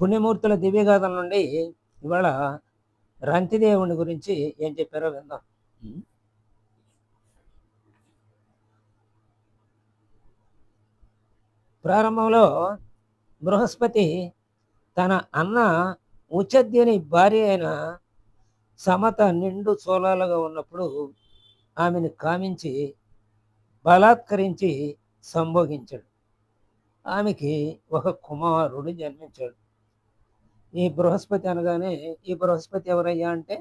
పుణ్యమూర్తుల దివ్యగాథల నుండి ఇవాళ రంతిదేవుని గురించి ఏం చెప్పారో విందాం. ప్రారంభంలో బృహస్పతి తన అన్న ఉచద్యుని భార్య అయిన సమత నిండు చోళాలుగా ఉన్నప్పుడు ఆమెను కామించి బలాత్కరించి సంభోగించాడు. ఆమెకి ఒక కుమారుడు జన్మించాడు. ఈ బృహస్పతి అనగానే ఈ బృహస్పతి ఎవరయ్యా అంటే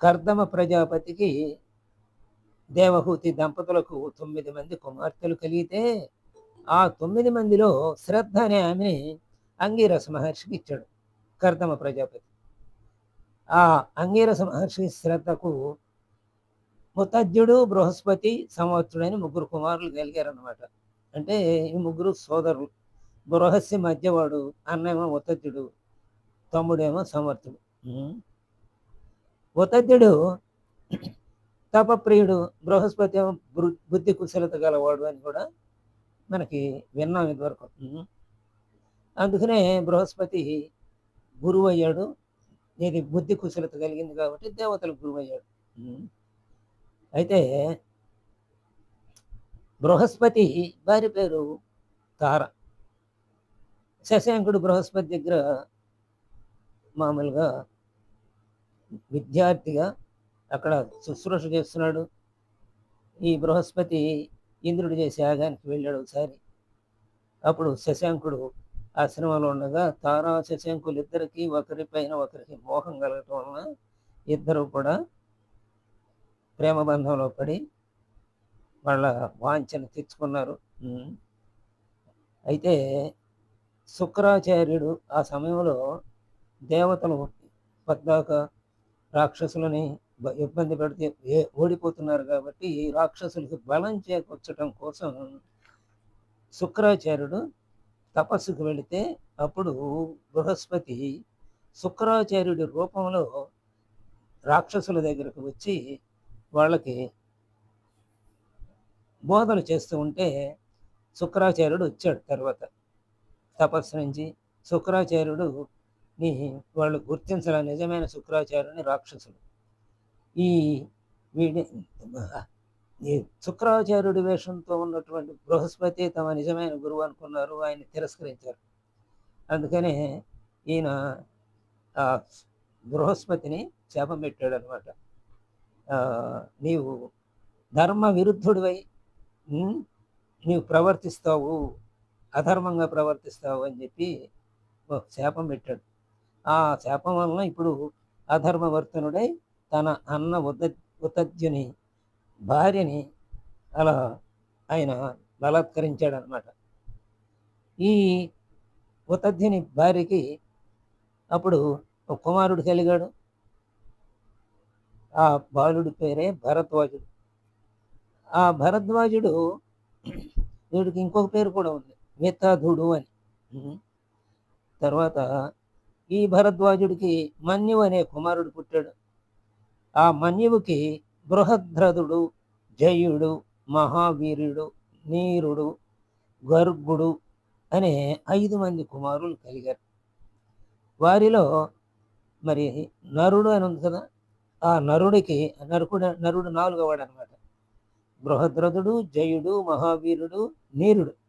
కర్దమ ప్రజాపతికి దేవహూతి దంపతులకు తొమ్మిది మంది కుమార్తెలు కలిగితే ఆ తొమ్మిది మందిలో శ్రద్ధ అనే ఆమెని అంగీరస మహర్షికి ఇచ్చాడు కర్దమ ప్రజాపతి. ఆ అంగీరస మహర్షి శ్రద్ధకు ముతజ్జుడు బృహస్పతి సంవత్సరుడని ముగ్గురు కుమారులు కలిగారన్నమాట. అంటే ఈ ముగ్గురు సోదరులు. బృహస్య మధ్యవాడు అన్నేమో ఉతజ్జుడు తమ్ముడేమో సమర్థుడు. ఉతజ్జుడు తపప్రియుడు బృహస్పతి ఏమో బృ- బుద్ధి కుశలత గలవాడు అని కూడా మనకి విన్నాం ఇదివరకు. అందుకనే బృహస్పతి గురువు అయ్యాడు ఇది బుద్ధి కుశలత కలిగింది కాబట్టి దేవతలకు గురువు అయ్యాడు. అయితే బృహస్పతి భార్య పేరు తార. శశాంకుడు బృహస్పతి దగ్గర మామూలుగా విద్యార్థిగా అక్కడ శుశ్రూష చేస్తున్నాడు. ఈ బృహస్పతి ఇంద్రుడు చేసే యాగానికి వెళ్ళాడు ఒకసారి. అప్పుడు శశాంకుడు ఆశ్రమంలో ఉండగా తారా శశాంకులు ఇద్దరికి ఒకరిపైన ఒకరికి మోహం కలగటం వలన ఇద్దరు కూడా ప్రేమ బంధంలో పడి వాళ్ళ వాంఛను తెచ్చుకున్నారు అయితే శుక్రాచార్యుడు ఆ సమయంలో దేవతలు పద్దాక రాక్షసులని ఇబ్బంది పెడితే ఓడిపోతున్నారు కాబట్టి రాక్షసులకు రాక్షసులకి బలం చేకూర్చడం కోసం శుక్రాచార్యుడు తపస్సుకు వెళితే అప్పుడు బృహస్పతి శుక్రాచార్యుడి రూపంలో రాక్షసుల దగ్గరకు వచ్చి వాళ్ళకి బోధలు చేస్తూ ఉంటే శుక్రాచార్యుడు వచ్చాడు తర్వాత. తపస్సు నుంచి శుక్రాచార్యుడు నీ వాళ్ళు గుర్తించాల నిజమైన శుక్రాచార్యుని రాక్షసుడు. ఈ వీడి ఈ శుక్రాచార్యుడి వేషంతో ఉన్నటువంటి బృహస్పతి తమ నిజమైన గురువు అనుకున్నారు ఆయన తిరస్కరించారు. అందుకనే ఈయన ఆ బృహస్పతిని శాపం పెట్టాడు అనమాట నీవు ధర్మ విరుద్ధుడివై నీవు ప్రవర్తిస్తావు అధర్మంగా ప్రవర్తిస్తావు అని చెప్పి ఒక శాపం పెట్టాడు. ఆ శాపం వలన ఇప్పుడు అధర్మవర్తనుడై తన అన్న ఉత ఉతజ్యుని భార్యని అలా ఆయన బలాత్కరించాడు అనమాట ఈ ఉతజ్యుని భార్యకి అప్పుడు ఒక కుమారుడు కలిగాడు. ఆ బాలుడి పేరే భరద్వాజుడు. ఆ భరద్వాజుడు వీడికి ఇంకొక పేరు కూడా ఉంది. మితాధుడు అని. తర్వాత ఈ భరద్వాజుడికి మన్యువు అనే కుమారుడు పుట్టాడు. ఆ మన్యువుకి బృహద్రథుడు జయుడు మహావీరుడు నీరుడు గర్గుడు అనే ఐదు మంది కుమారులు కలిగారు. వారిలో మరి నరుడు అని ఉంది కదా ఆ నరుడికి నరుకుడు నరుడు నాలుగవాడు అనమాట బృహద్రథుడు జయుడు మహావీరుడు నీరుడు.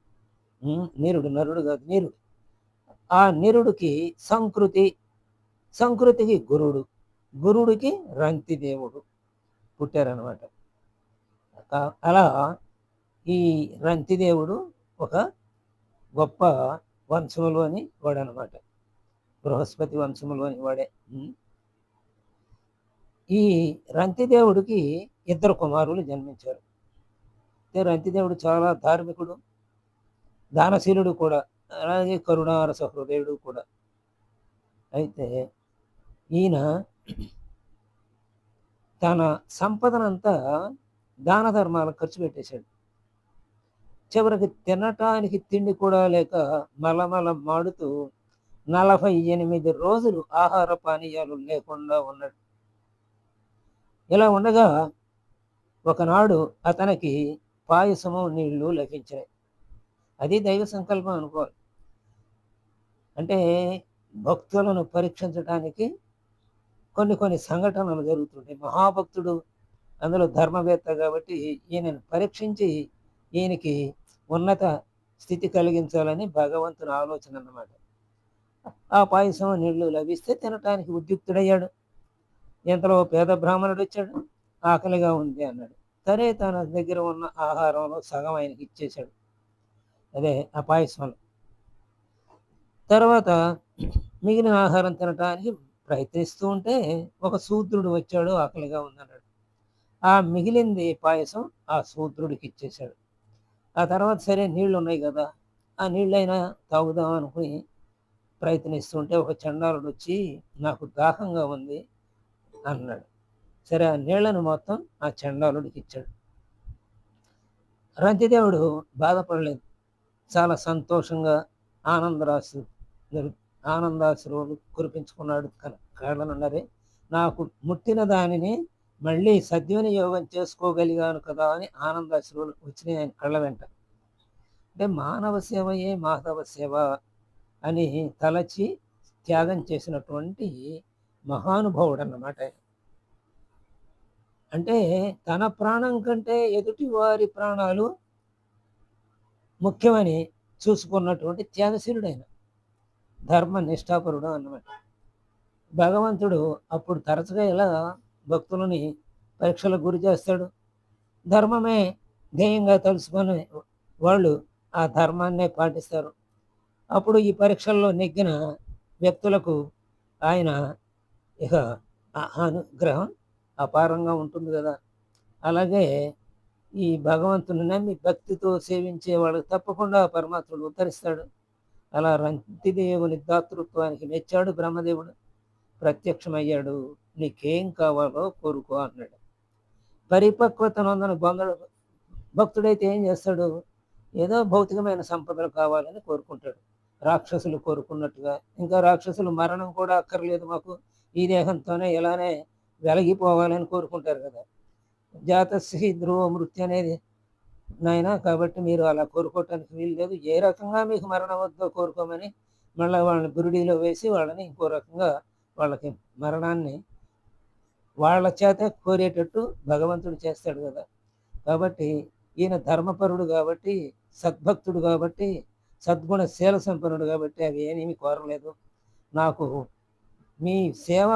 నిరుడు నరుడు కాదు నిరుడు. ఆ నిరుడికి సంకృతి సంకృతికి గురుడు. గురుడికి రంతి దేవుడు పుట్టారనమాట అలా ఈ రంతి దేవుడు ఒక గొప్ప వంశములోని వాడనమాట బృహస్పతి వంశములోని వాడే. ఈ రంతిదేవుడికి ఇద్దరు కుమారులు జన్మించారు. రంతిదేవుడు చాలా ధార్మికుడు. దానశీలుడు కూడా అలాగే కరుణారస హృదయుడు కూడా. అయితే ఈయన తన సంపదనంతా దాన ధర్మాలకు ఖర్చు పెట్టేశాడు. చివరికి తినటానికి తిండి కూడా లేక మలమల మాడుతూ నలభై ఎనిమిది రోజులు ఆహార పానీయాలు లేకుండా ఉన్నాడు. ఇలా ఉండగా ఒకనాడు అతనికి పాయసము నీళ్ళు లభించాయి అది దైవ సంకల్పం అనుకోవాలి. అంటే భక్తులను పరీక్షించడానికి కొన్ని కొన్ని సంఘటనలు జరుగుతుంటాయి. మహాభక్తుడు అందులో ధర్మవేత్త కాబట్టి ఈయనను పరీక్షించి ఈయనకి ఉన్నత స్థితి కలిగించాలని భగవంతుని ఆలోచన అన్నమాట. ఆ పాయసం నీళ్ళు లభిస్తే తినటానికి ఉద్యుక్తుడయ్యాడు. ఇంతలో పేద బ్రాహ్మణుడు వచ్చాడు. ఆకలిగా ఉంది అన్నాడు. సరే తన దగ్గర ఉన్న ఆహారంలో సగం ఆయనకి ఇచ్చేశాడు. అదే ఆ పాయసం. తర్వాత మిగిలిన ఆహారం తినటానికి ప్రయత్నిస్తూ ఉంటే ఒక శూద్రుడు వచ్చాడు ఆకలిగా ఉందన్నాడు. ఆ మిగిలింది పాయసం ఆ శూద్రుడికి ఇచ్చేశాడు. ఆ తర్వాత సరే నీళ్ళు ఉన్నాయి కదా ఆ నీళ్ళైనా తాగుదాం అనుకుని ప్రయత్నిస్తుంటే ఒక చండాలుడు వచ్చి నాకు దాహంగా ఉంది అన్నాడు. సరే ఆ నీళ్ళను మొత్తం ఆ చండాలుడికి ఇచ్చాడు. రంతిదేవుడు బాధపడలేదు. చాలా సంతోషంగా ఆనందరాశు ఆనందాశ్రువులు కురిపించుకున్నాడు కారణనున్నరే నాకు ముట్టిన దానిని మళ్ళీ సద్వినియోగం చేసుకోగలిగాను కదా అని ఆనందాశ్రువులు వచ్చినాయి ఆయన కళ్ళ వెంట. అంటే మానవ సేవయే మాధవ సేవ అని తలచి త్యాగం చేసినటువంటి మహానుభావుడు అన్నమాట అంటే తన ప్రాణం కంటే ఎదుటి వారి ప్రాణాలు ముఖ్యమని చూసుకున్నటువంటి త్యాగశీలుడైన ధర్మ నిష్ఠాపరుడు అన్నమాట. భగవంతుడు అప్పుడు తరచుగా ఇలా భక్తులని పరీక్షలకు గురి చేస్తాడు. ధర్మమే ధ్యేయంగా తలుసుకొని వాళ్ళు ఆ ధర్మాన్నే పాటిస్తారు. అప్పుడు ఈ పరీక్షల్లో నెగ్గిన వ్యక్తులకు ఆయన ఇక అనుగ్రహం అపారంగా ఉంటుంది కదా. అలాగే ఈ భగవంతుని నమ్మి భక్తితో సేవించే వాళ్ళకి తప్పకుండా పరమాత్ముడు ఉద్ధరిస్తాడు. అలా రంతిదేవుని దాతృత్వానికి మెచ్చాడు బ్రహ్మదేవుడు. ప్రత్యక్షమయ్యాడు. నీకేం కావాలో కోరుకో అన్నాడు. పరిపక్వత నొందని బొందడు భక్తుడైతే ఏం చేస్తాడు? ఏదో భౌతికమైన సంపదలు కావాలని కోరుకుంటాడు. రాక్షసులు కోరుకున్నట్టుగా. ఇంకా రాక్షసులు మరణం కూడా అక్కర్లేదు మాకు. ఈ దేహంతోనే ఇలానే వెలగిపోవాలని కోరుకుంటారు కదా. జాతశ్రీ ధ్రువ మృత్యు అనేది నాయన కాబట్టి మీరు అలా కోరుకోవటానికి వీలు లేదు. ఏ రకంగా మీకు మరణం వద్దో కోరుకోమని మళ్ళీ వాళ్ళని బురుడీలో వేసి వాళ్ళని ఇంకో రకంగా వాళ్ళకి మరణాన్ని వాళ్ళ చేత కోరేటట్టు భగవంతుడు చేస్తాడు కదా. కాబట్టి ఈయన ధర్మపరుడు కాబట్టి సద్భక్తుడు కాబట్టి సద్గుణ శీల సంపన్నుడు కాబట్టి అవి ఏమీ కోరలేదు. నాకు మీ సేవ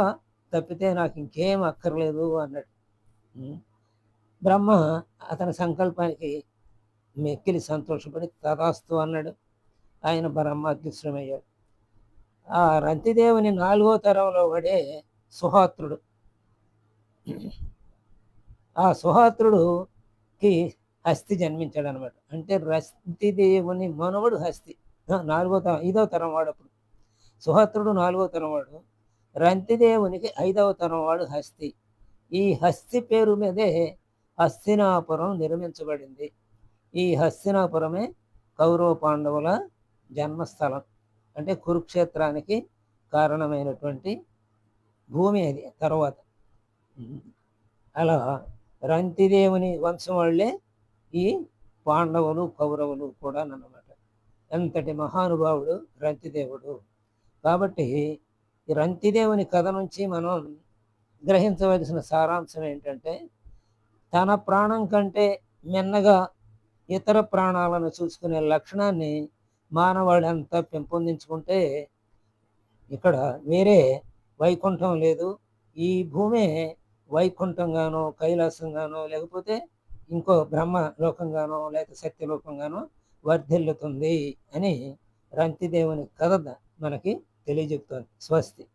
తప్పితే నాకు ఇంకేం అక్కర్లేదు అన్నాడు. బ్రహ్మ అతని సంకల్పానికి మెక్కిలి సంతోషపడి తదాస్తు అన్నాడు. ఆయన బ్రహ్మ ఆ రంతిదేవుని నాలుగో తరంలో పడే సుహాత్రుడు. ఆ సుహాత్రుడుకి హస్తి జన్మించాడు అనమాట అంటే రస్తిదేవుని మనవడు హస్తి. నాలుగో తరం ఐదవ తరం వాడు అప్పుడు. సుహాత్రుడు నాలుగో తరం వాడు. రంతిదేవునికి ఐదవ తరం వాడు హస్తి. ఈ హస్తి పేరు మీదే హస్తినాపురం నిర్మించబడింది. ఈ హస్తినాపురమే కౌరవ పాండవుల జన్మస్థలం. అంటే కురుక్షేత్రానికి కారణమైనటువంటి భూమి అది తర్వాత. అలా రంతిదేవుని వంశం వాళ్ళే ఈ పాండవులు కౌరవులు కూడా అన్నమాట. ఎంతటి మహానుభావుడు రంతిదేవుడు. కాబట్టి ఈ రంతిదేవుని కథ నుంచి మనం గ్రహించవలసిన సారాంశం ఏంటంటే తన ప్రాణం కంటే మిన్నగా ఇతర ప్రాణాలను చూసుకునే లక్షణాన్ని మానవాళి అంతా పెంపొందించుకుంటే ఇక్కడ వేరే వైకుంఠం లేదు. ఈ భూమే వైకుంఠంగానో కైలాసంగానో లేకపోతే ఇంకో బ్రహ్మ లోకంగానో లేకపోతే సత్యలోకంగానో వర్ధిల్లుతుంది అని రంతిదేవుని కథ మనకి తెలియజెప్తోంది. స్వస్తి.